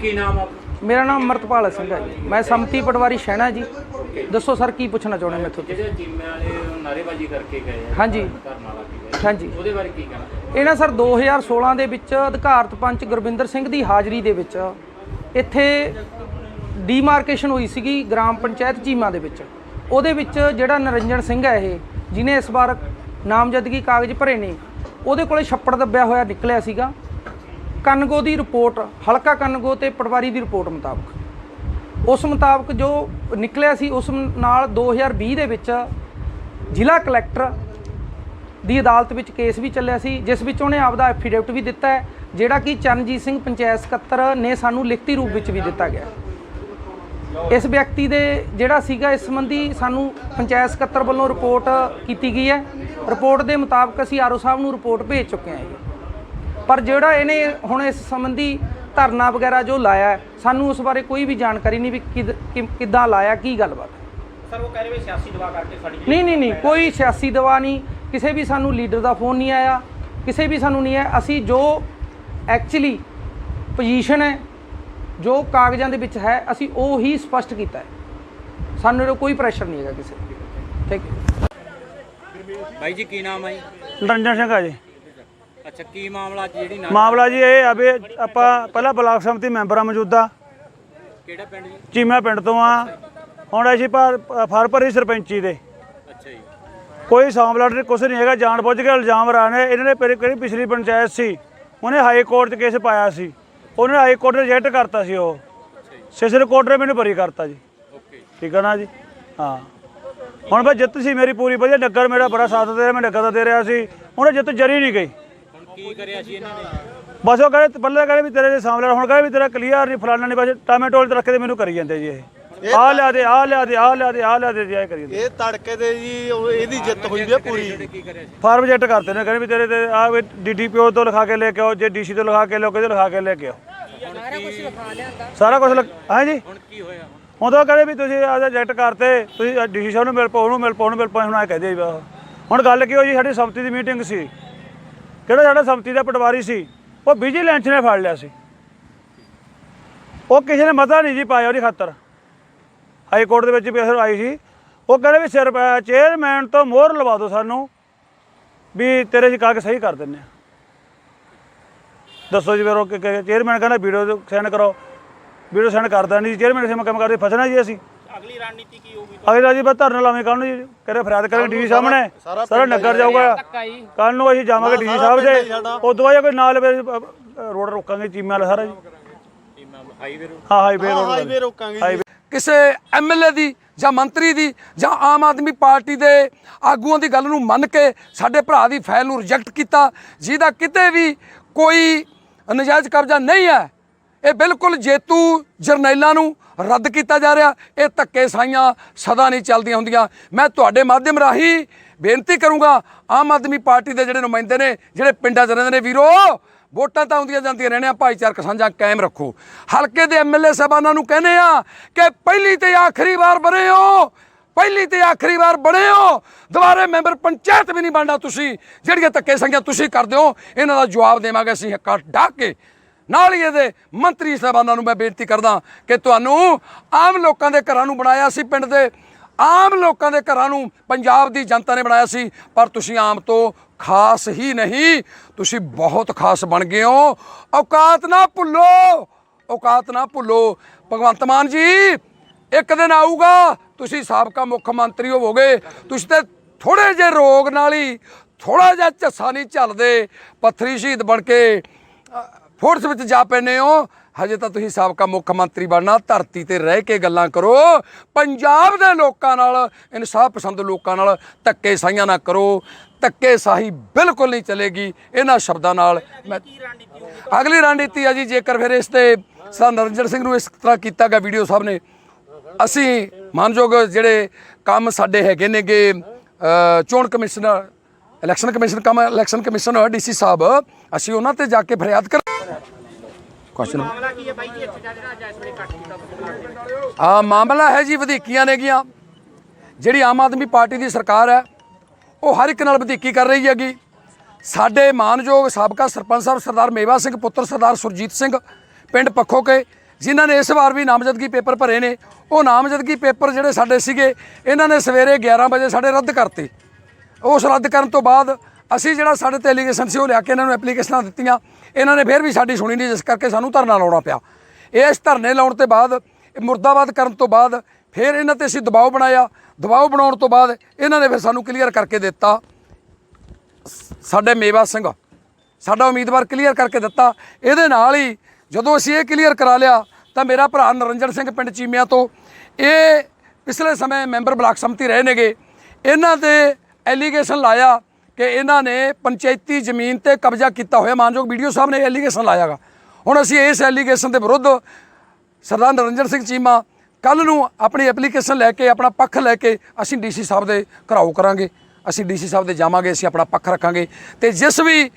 ਕੀ ਨਾਮ ਆ ਮੇਰਾ ਨਾਮ ਅਮਰਤਪਾਲ ਸਿੰਘ ਹੈ ਜੀ। ਮੈਂ ਸਮਤੀ ਪਟਵਾਰੀ ਸ਼ਹਿਣਾ ਜੀ। ਦੱਸੋ ਸਰ ਕੀ ਪੁੱਛਣਾ ਚਾਹੁੰਦੇ ਮੈਥੋਂ? ਜਿਹੜੇ ਚੀਮੇ ਵਾਲੇ ਨਾਰੇਬਾਜ਼ੀ ਕਰਕੇ ਗਏ ਆ ਹਾਂਜੀ। ਕੇ ਗਏ ਹਾਂਜੀ। ਉਹਦੇ ਬਾਰੇ ਕੀ ਕਹਿਣਾ? ਇਹਨਾਂ ਸਰ 2016 ਦੇ ਵਿੱਚ ਅਧਿਕਾਰਤ ਪੰਚ ਗੁਰਵਿੰਦਰ ਸਿੰਘ ਦੀ ਹਾਜ਼ਰੀ ਦੇ ਵਿੱਚ ਇੱਥੇ ਡੀਮਾਰਕੇਸ਼ਨ ਹੋਈ ਸੀਗੀ ਗ੍ਰਾਮ ਪੰਚਾਇਤ ਚੀਮਾ ਦੇ ਵਿੱਚ। ਉਹਦੇ ਵਿੱਚ ਜਿਹੜਾ ਨਰਿੰਜਨ ਸਿੰਘ ਹੈ ਇਹ ਜਿਨੇ ਇਸ ਵਾਰ ਨਾਮਜ਼ਦਗੀ ਕਾਗਜ਼ ਭਰੇ ਨੇ ਉਹਦੇ ਕੋਲੇ ਛੱਪੜ ਦੱਬਿਆ ਹੋਇਆ ਨਿਕਲਿਆ ਸੀਗਾ। ਕਨਗੋ ਦੀ ਰਿਪੋਰਟ, ਹਲਕਾ ਕਨਗੋ ਤੇ ਪਟਵਾਰੀ ਦੀ ਰਿਪੋਰਟ ਮੁਤਾਬਕ। ਉਸ ਮੁਤਾਬਕ ਜੋ ਨਿਕਲਿਆ ਸੀ, ਉਸ ਨਾਲ 2020 ਦੇ ਵਿੱਚ ਜ਼ਿਲ੍ਹਾ ਕਲੈਕਟਰ ਦੀ ਅਦਾਲਤ ਵਿੱਚ ਕੇਸ ਵੀ ਚੱਲਿਆ ਸੀ, ਜਿਸ ਵਿੱਚ ਉਹਨੇ ਆਪਦਾ ਐਫੀਡੇਵਿਟ ਵੀ ਦਿੱਤਾ ਹੈ, ਜਿਹੜਾ ਕਿ ਚਰਨਜੀਤ ਸਿੰਘ ਪੰਚਾਇਤ ਸਕੱਤਰ ਨੇ ਸਾਨੂੰ ਲਿਖਤੀ ਰੂਪ ਵਿੱਚ ਵੀ ਦਿੱਤਾ ਗਿਆ। ਇਸ ਵਿਅਕਤੀ ਦੇ ਜਿਹੜਾ ਸੀਗਾ, ਇਸ ਸੰਬੰਧੀ ਸਾਨੂੰ ਪੰਚਾਇਤ ਸਕੱਤਰ ਵੱਲੋਂ ਰਿਪੋਰਟ ਕੀਤੀ ਗਈ ਹੈ। ਰਿਪੋਰਟ ਦੇ ਮੁਤਾਬਕ ਅਸੀਂ ਆਰਓ ਸਾਹਿਬ ਨੂੰ ਰਿਪੋਰਟ ਭੇਜ ਚੁੱਕੇ ਹਾਂ ਜੀ। ਪਰ ਜਿਹੜਾ ਇਹਨੇ ਹੁਣ ਇਸ ਸੰਬੰਧੀ ਧਰਨਾ ਵਗੈਰਾ ਜੋ ਲਾਇਆ ਹੈ, ਸਾਨੂੰ ਉਸ ਬਾਰੇ ਕੋਈ ਵੀ ਜਾਣਕਾਰੀ ਨਹੀਂ ਵੀ ਕਿਦ- ਕਿ- ਕਿੱਦਾਂ ਲਾਇਆ ਕੀ ਗੱਲਬਾਤ ਹੈ। ਸਰ ਉਹ ਕਹਿ ਰਹੇ ਵੀ ਸਿਆਸੀ ਦਵਾ ਕਰਕੇ ਸਾਡੀ ਨਹੀਂ ਨਹੀਂ ਨਹੀਂ ਕੋਈ ਸਿਆਸੀ ਦਵਾ ਨਹੀਂ। ਕਿਸੇ ਵੀ ਸਾਨੂੰ ਲੀਡਰ ਦਾ ਫੋਨ ਨਹੀਂ ਆਇਆ ਕਿਸੇ ਵੀ ਸਾਨੂੰ ਨਹੀਂ ਆਇਆ। ਅਸੀਂ ਜੋ ਐਕਚੁਅਲੀ ਪੋਜੀਸ਼ਨ ਹੈ ਜੋ ਕਾਗਜ਼ਾਂ ਦੇ ਵਿੱਚ ਹੈ ਅਸੀਂ ਉਹ ਹੀ ਸਪਸ਼ਟ ਕੀਤਾ ਹੈ। ਸਾਨੂੰ ਇਹਦਾ ਕੋਈ ਪ੍ਰੈਸ਼ਰ ਨਹੀਂ ਹੈਗਾ ਕਿਸੇ ਤੇ। ਠੀਕ ਹੈ। ਬਾਈ ਜੀ ਕੀ ਨਾਮ ਆ ਜੀ? ਨਰਿੰਜਨ ਸਿੰਘ ਆ ਜੀ। ਅੱਛਾ ਕੀ ਮਾਮਲਾ ਅੱਜ ਜਿਹੜੀ ਨਾ ਮਾਮਲਾ ਜੀ ਇਹ ਆ ਵੀ ਆਪਾਂ ਪਹਿਲਾਂ ਬਲਾਕ ਸਮਿਤੀ ਮੈਂਬਰ ਆ। ਮੌਜੂਦਾ ਕਿਹੜਾ ਪਿੰਡ ਜੀ? ਚੀਮਾ ਪਿੰਡ ਤੋਂ ਆ। ਹੁਣ ਅਸੀਂ ਪਰ ਫਰਪਰੀ ਸਰਪੰਚੀ ਦੇ। ਅੱਛਾ ਜੀ। ਕੋਈ ਸਾਂਭਲਾਟ ਨਹੀਂ ਕੁਛ ਨਹੀਂ ਹੈਗਾ ਜਾਣ ਬੁੱਝ ਕੇ ਇਲਜ਼ਾਮ ਰਾ ਨੇ। ਇਹਨਾਂ ਨੇ ਪਹਿਲੀ ਕਿਹੜੀ ਪਿਛਲੀ ਪੰਚਾਇਤ ਸੀ? ਉਹਨੇ ਹਾਈ ਕੋਰਟ 'ਚ ਕੇਸ ਪਾਇਆ ਸੀ। ਉਹਨੇ ਹਾਈ ਕੋਰਟ ਨੇ ਰਿਜੈਕਟ ਕਰਤਾ ਸੀ ਉਹ। ਸੈਸ਼ਨ ਕੋਰਟ ਨੇ ਮੈਨੂੰ ਬਰੀ ਕਰਤਾ ਜੀ। ਓਕੇ ਠੀਕ ਹੈ ਨਾ ਜੀ? ਹਾਂ। ਹੁਣ ਬਈ ਜਿੱਤ ਸੀ ਮੇਰੀ ਪੂਰੀ ਵਧੀਆ ਨਗਰ ਮੇਰਾ ਬੜਾ ਸਾਥ ਦੇ ਰਿਹਾ ਮੈਂ ਨਗਰ ਦਾ ਦੇ ਰਿਹਾ ਸੀ। ਉਹਨੇ ਜਿੱਤ ਜਰੀ ਨਹੀਂ ਗਈ। ਕੀ ਕਰਿਆ ਸੀ ਇਹਨਾਂ ਨੇ? ਬਸ ਉਹ ਕਹਿੰਦੇ ਪਹਿਲੇ ਕਹਿੰਦੇ ਵੀ ਤੇਰੇ ਦੇ ਸਾਹਮਣੇ ਹੁਣ ਕਹਿੰਦੇ ਵੀ ਤੇਰਾ ਕਲੀਅਰ ਨਹੀਂ ਫਲਾਣਾ ਨਹੀਂ ਬਸ ਟਾਮੇਟੋਲ ਤੇ ਰੱਖ ਕੇ ਮੈਨੂੰ ਕਰੀ ਜਾਂਦੇ ਜੀ ਇਹ। ਆ ਲਿਆ ਦੇ ਆ ਲਿਆ ਦੇ ਆ ਲਿਆ ਦੇ ਆ ਲਿਆ ਦੇ ਜੀ ਇਹ ਕਰੀ ਜਾਂਦੇ। ਇਹ ਤੜਕੇ ਦੇ ਜੀ ਉਹ ਇਹਦੀ ਜਿੱਤ ਹੋਈ ਵੀ ਆ ਪੂਰੀ। ਕੀ ਕਰਿਆ ਸੀ? ਫਾਰਮ ਜੈਟ ਕਰਦੇ ਨੇ ਕਹਿੰਦੇ ਵੀ ਤੇਰੇ ਤੇ ਆ ਡੀਡੀਪੀਓ ਤੋਂ ਲਿਖਾ ਕੇ ਲੈ ਕੇ ਆਓ ਜੇ ਡੀਸੀ ਤੋਂ ਲਿਖਾ ਕੇ ਲਿਆਓ ਕਿਤੇ ਲਿਖਾ ਕੇ ਲੈ ਕੇ ਆਓ। ਸਾਰਾ ਕੁਝ ਹਾਂ ਜੀ? ਹੁਣ ਕੀ ਹੋਇਆ ਹੁਣ? ਹੁਣ ਤਾਂ ਕਹਿੰਦੇ ਵੀ ਤੁਸੀਂ ਆ ਰਿਜੈਕਟ ਕਰਤੇ ਤੁਸੀਂ ਡੀਸੀ ਸਾਹਿਬ ਨੂੰ ਮਿਲ ਪਾਓ ਉਹਨੂੰ ਮਿਲ ਪਾਓ ਉਹਨੂੰ ਮਿਲ ਪਾਓ ਹੁਣ ਆ ਕਹਦੇ ਜੀ। ਹੁਣ ਗੱਲ ਕੀ ਹੋਈ ਸਾਡੀ ਸੰਮਤੀ ਦੀ ਮੀਟਿੰਗ ਸੀ। ਜਿਹੜਾ ਸਾਡਾ ਸੰਮਤੀ ਦਾ ਪਟਵਾਰੀ ਸੀ, ਉਹ ਵਿਜੀਲੈਂਸ ਨੇ ਫੜ ਲਿਆ ਸੀ। ਉਹ ਕਿਸੇ ਨੇ ਮਤਾ ਨਹੀਂ ਜੀ ਪਾਇਆ ਉਹਦੀ ਖਾਤਰ। ਹਾਈ ਕੋਰਟ ਦੇ ਵਿੱਚ ਵੀ ਅਸਰ ਆਈ ਸੀ। ਉਹ ਕਹਿੰਦੇ ਵੀ ਸਿਰ ਚੇਅਰਮੈਨ ਤੋਂ ਮੋਹਰ ਲਵਾ ਦਿਓ ਸਾਨੂੰ, ਵੀ ਤੇਰੇ ਜੀ ਕਾਗਜ਼ ਸਹੀ ਕਰ ਦਿੰਨੇ ਆ। ਦੱਸੋ ਜੀ ਫਿਰ ਉਹ ਚੇਅਰਮੈਨ ਕਹਿੰਦਾ ਵੀਡੀਓ ਸੈਂਡ ਕਰੋ। ਵੀਡੀਓ ਸੈਂਡ ਕਰਦਾ ਨਹੀਂ ਚੇਅਰਮੈਨ ਕਿਸੇ ਕੰਮ ਕਰਦੇ ਫਸਣਾ ਜੀ ਅਸੀਂ। ਅਗਲੀ ਰਣਨੀਤੀ ਕੀ ਹੋਊਗੀ ਅਗਲਾ ਜੀ ਬਸ ਧਰਨਾ ਲਾਵੇਂ ਕੱਲ ਨੂੰ ਜੀ। ਕਰੇ ਫਰਿਆਦ ਕਰਾਂਗੇ ਡੀਸੀ ਸਾਹਮਣੇ? ਸਾਰਾ ਨਗਰ ਜਾਊਗਾ। ਕੱਲ ਨੂੰ ਅਸੀਂ ਜਾਵਾਂਗੇ ਡੀਸੀ ਸਾਹਿਬ ਦੇ। ਉਦੋਂ ਬਾਅਦ ਕੋਈ ਨਾਲ ਰੋਡ ਰੋਕਾਂਗੇ ਚੀਮੇ ਵਾਲਾ ਸਾਰਾ। ਜੀ ਹਾਈਵੇ ਹਾਂ ਹਾਈਵੇ ਰੋਡ ਹਾਈਵੇ ਰੋਕਾਂਗੇ ਜੀ। ਕਿਸੇ ਐਮਐਲਏ ਦੀ ਜਾਂ ਮੰਤਰੀ ਦੀ ਜਾਂ ਆਮ ਆਦਮੀ ਪਾਰਟੀ ਦੇ ਆਗੂਆਂ ਦੀ ਗੱਲ ਨੂੰ ਮੰਨ ਕੇ ਸਾਡੇ ਭਰਾ ਦੀ ਫਾਈਲ ਨੂੰ ਰਿਜੈਕਟ ਕੀਤਾ ਜਿਹਦਾ ਕਿਤੇ ਵੀ ਕੋਈ ਨਜਾਇਜ਼ ਕਬਜ਼ਾ ਨਹੀਂ ਹੈ ਇਹ ਬਿਲਕੁਲ ਜੇਤੂ ਜਰਨੈਲਾਂ ਨੂੰ ਰੱਦ ਕੀਤਾ ਜਾ ਰਿਹਾ। ਇਹ ਧੱਕੇ ਸਾਈਆਂ ਸਦਾ ਨਹੀਂ ਚੱਲਦੀਆਂ ਹੁੰਦੀਆਂ। ਮੈਂ ਤੁਹਾਡੇ ਮਾਧਿਅਮ ਰਾਹੀਂ ਬੇਨਤੀ ਕਰੂੰਗਾ, ਆਮ ਆਦਮੀ ਪਾਰਟੀ ਦੇ ਜਿਹੜੇ ਨੁਮਾਇੰਦੇ ਨੇ, ਜਿਹੜੇ ਪਿੰਡਾਂ 'ਚ ਰਹਿੰਦੇ ਨੇ, ਵੀਰੋ, ਵੋਟਾਂ ਤਾਂ ਆਉਂਦੀਆਂ ਜਾਂਦੀਆਂ ਰਹਿਣੀਆਂ, ਭਾਈਚਾਰਕ ਸਾਂਝਾ ਕਾਇਮ ਰੱਖੋ। ਹਲਕੇ ਦੇ ਐਮਐਲਏ ਸਾਹਿਬਾਨਾਂ ਨੂੰ ਕਹਿੰਦੇ ਆ ਕਿ ਪਹਿਲੀ ਤੇ ਆਖਰੀ ਵਾਰ ਬਣੇ ਹੋ, ਪਹਿਲੀ ਤੇ ਆਖਰੀ ਵਾਰ ਬਣੇ ਹੋ। ਦੁਬਾਰੇ ਮੈਂਬਰ ਪੰਚਾਇਤ ਵੀ ਨਹੀਂ ਬਣਨਾ ਤੁਸੀਂ। ਜਿਹੜੀਆਂ ਧੱਕੇ ਸੰਗੀਆਂ ਤੁਸੀਂ ਕਰਦੇ ਹੋ, ਇਹਨਾਂ ਦਾ ਜਵਾਬ ਦੇਵਾਂਗੇ ਅਸੀਂ ਹੱਕਾਂ ਢਾਕ ਕੇ। ਨਾਲ ਹੀ ਇਹਦੇ ਮੰਤਰੀ ਸਾਹਿਬਾਨਾਂ ਨੂੰ ਮੈਂ ਬੇਨਤੀ ਕਰਦਾ ਕਿ ਤੁਹਾਨੂੰ ਆਮ ਲੋਕਾਂ ਦੇ ਘਰਾਂ ਨੂੰ ਬਣਾਇਆ ਸੀ ਪਿੰਡ ਦੇ, ਆਮ ਲੋਕਾਂ ਦੇ ਘਰਾਂ ਨੂੰ ਪੰਜਾਬ ਦੀ ਜਨਤਾ ਨੇ ਬਣਾਇਆ ਸੀ, ਪਰ ਤੁਸੀਂ ਆਮ ਤੋਂ ਖਾਸ ਹੀ ਨਹੀਂ, ਤੁਸੀਂ ਬਹੁਤ ਖਾਸ ਬਣ ਗਏ ਹੋ। ਔਕਾਤ ਨਾ ਭੁੱਲੋ, ਔਕਾਤ ਨਾ ਭੁੱਲੋ। ਭਗਵੰਤ ਮਾਨ ਜੀ, ਇੱਕ ਦਿਨ ਆਊਗਾ, ਤੁਸੀਂ ਸਾਬਕਾ ਮੁੱਖ ਮੰਤਰੀ ਹੋਵੋਗੇ, ਤੁਸੀਂ ਤੇ ਥੋੜੇ ਜਿਹੇ ਰੋਗ ਨਾਲ ਹੀ ਥੋੜਾ ਜਿਹਾ ਝੱਸਾ ਨਹੀਂ ਝੱਲਦੇ, ਪੱਥਰੀ ਸ਼ਹੀਦ ਬਣ ਕੇ ਫੋਰਸ ਵਿੱਚ ਜਾ ਪੈਨੇ ਹੋ। ਹਜੇ ਤਾਂ ਤੁਸੀਂ ਸਾਬਕਾ ਮੁੱਖ ਮੰਤਰੀ ਬਣਨਾ ਧਰਤੀ ਤੇ ਰਹਿ ਕੇ ਗੱਲਾਂ ਕਰੋ। ਪੰਜਾਬ ਦੇ ਲੋਕਾਂ ਨਾਲ ਇਨਸਾਫ ਪਸੰਦ ਲੋਕਾਂ ਨਾਲ ਧੱਕੇ ਸਾਈਆਂ ਨਾ ਕਰੋ। ਧੱਕੇ ਸਾਹੀ ਬਿਲਕੁਲ ਨਹੀਂ ਚੱਲੇਗੀ ਇਹਨਾਂ ਸ਼ਬਦਾਂ ਨਾਲ। ਮੈਂ ਅਗਲੀ ਰਣਨੀਤੀ ਆ ਜੀ ਜੇਕਰ ਫਿਰ ਇਸ ਤੇ ਸਰ ਨਰਿੰਦਰ ਸਿੰਘ ਨੂੰ ਇਸ ਤਰ੍ਹਾਂ ਕੀਤਾ ਗਿਆ ਵੀਡੀਓ ਸਾਹਿਬ ਨੇ ਅਸੀਂ ਮਾਨਯੋਗ ਜਿਹੜੇ ਕੰਮ ਸਾਡੇ ਹੈਗੇ ਨੇਗੇ ਚੋਣ commissioner election commission cum election commissioner DC sahib ਅਸੀਂ ਉਹਨਾਂ ਤੇ ਜਾ ਕੇ ਫਰਿਆਦ ਕਰ ਕੁਐਸਚਨ ਮਾਮਲਾ ਕੀ ਹੈ ਬਾਈ ਜੀ? ਇੱਥੇ ਦਾ ਜਿਹੜਾ ਅੱਜ ਇਸ ਵੇਲੇ ਕੱਟ ਕੀਤਾ ਤੁਸੀਂ। ਆ ਮਾਮਲਾ ਹੈ ਜੀ ਵਧੀਕੀਆਂ ਨੇਗੀਆਂ ਜਿਹੜੀ ਆਮ ਆਦਮੀ ਪਾਰਟੀ ਦੀ ਸਰਕਾਰ ਹੈ ਉਹ ਹਰ ਇੱਕ ਨਾਲ ਵਧੀਕੀ ਕਰ ਰਹੀ ਹੈਗੀ। ਸਾਡੇ ਮਾਨਯੋਗ ਸਾਬਕਾ ਸਰਪੰਚ ਸਾਹਿਬ ਸਰਦਾਰ ਮੇਵਾ ਸਿੰਘ ਪੁੱਤਰ ਸਰਦਾਰ ਸੁਰਜੀਤ ਸਿੰਘ ਪਿੰਡ ਪੱਖੋਕੇ ਜਿਨ੍ਹਾਂ ਨੇ ਇਸ ਵਾਰ ਵੀ ਨਾਮਜ਼ਦਗੀ ਪੇਪਰ ਭਰੇ ਨੇ। ਉਹ ਨਾਮਜ਼ਦਗੀ ਪੇਪਰ ਜਿਹੜੇ ਸਾਡੇ ਸੀਗੇ ਇਹਨਾਂ ਨੇ ਸਵੇਰੇ 11 ਵਜੇ ਸਾਡੇ ਰੱਦ ਕਰਤੇ। ਉਸ ਰੱਦ ਕਰਨ ਤੋਂ ਬਾਅਦ ਅਸੀਂ ਜਿਹੜਾ ਸਾਡੇ ਤੇ ਐਲੀਗੇਸ਼ਨ ਸੀ ਉਹ ਲਿਆ ਕੇ ਇਹਨਾਂ ਨੂੰ ਐਪਲੀਕੇਸ਼ਨਾਂ ਦਿੱਤੀਆਂ। ਇਹਨਾਂ ਨੇ ਫਿਰ ਵੀ ਸਾਡੀ ਸੁਣੀ ਨਹੀਂ, ਜਿਸ ਕਰਕੇ ਸਾਨੂੰ ਧਰਨਾ ਲਾਉਣਾ ਪਿਆ। ਇਸ ਧਰਨੇ ਲਾਉਣ ਤੋਂ ਬਾਅਦ, ਮੁਰਦਾਬਾਦ ਕਰਨ ਤੋਂ ਬਾਅਦ ਫਿਰ ਇਹਨਾਂ ਤੇ ਅਸੀਂ ਦਬਾਅ ਬਣਾਇਆ। ਦਬਾਅ ਬਣਾਉਣ ਤੋਂ ਬਾਅਦ ਇਹਨਾਂ ਨੇ ਫਿਰ ਸਾਨੂੰ ਕਲੀਅਰ ਕਰਕੇ ਦਿੱਤਾ। ਸਾਡੇ ਮੇਵਾ ਸਿੰਘ, ਸਾਡਾ ਉਮੀਦਵਾਰ ਕਲੀਅਰ ਕਰਕੇ ਦਿੱਤਾ। ਇਹਦੇ ਨਾਲ ਹੀ ਜਦੋਂ ਅਸੀਂ ਇਹ ਕਲੀਅਰ ਕਰਾ ਲਿਆ, ਤਾਂ ਮੇਰਾ ਭਰਾ ਨਰਿੰਜਨ ਸਿੰਘ ਪਿੰਡ ਚੀਮਿਆਂ ਤੋਂ, ਇਹ ਪਿਛਲੇ ਸਮੇਂ ਮੈਂਬਰ ਬਲਾਕ ਸੰਮਤੀ ਰਹੇ ਨੇਗੇ। ਇਹਨਾਂ ਦੇ ਐਲੀਗੇਸ਼ਨ ਲਾਇਆ ਕਿ ਇਹਨਾਂ ਨੇ ਪੰਚਾਇਤੀ ਜ਼ਮੀਨ ਤੇ ਕਬਜ਼ਾ ਕੀਤਾ ਹੋਇਆ। ਮਾਨਯੋਗ ਵੀਡੀਓ ਸਾਹਿਬ ਨੇ ਐਲੀਗੇਸ਼ਨ ਲਾਇਆਗਾ। ਹੁਣ ਅਸੀਂ ਇਸ ਐਲੀਗੇਸ਼ਨ ਦੇ ਵਿਰੁੱਧ ਸਰਦਾਰ ਨਰਿੰਜਨ ਸਿੰਘ ਚੀਮਾ ਕੱਲ ਨੂੰ ਆਪਣੀ ਐਪਲੀਕੇਸ਼ਨ ਲੈ ਕੇ, ਆਪਣਾ ਪੱਖ ਲੈ ਕੇ ਅਸੀਂ ਡੀਸੀ ਸਾਹਿਬ ਦੇ ਘਰਾਓ ਕਰਾਂਗੇ। ਅਸੀਂ ਡੀਸੀ ਸਾਹਿਬ ਦੇ ਜਾਵਾਂਗੇ, ਅਸੀਂ ਆਪਣਾ ਪੱਖ ਰੱਖਾਂਗੇ। ਤੇ ਜਿਸ ਵੀ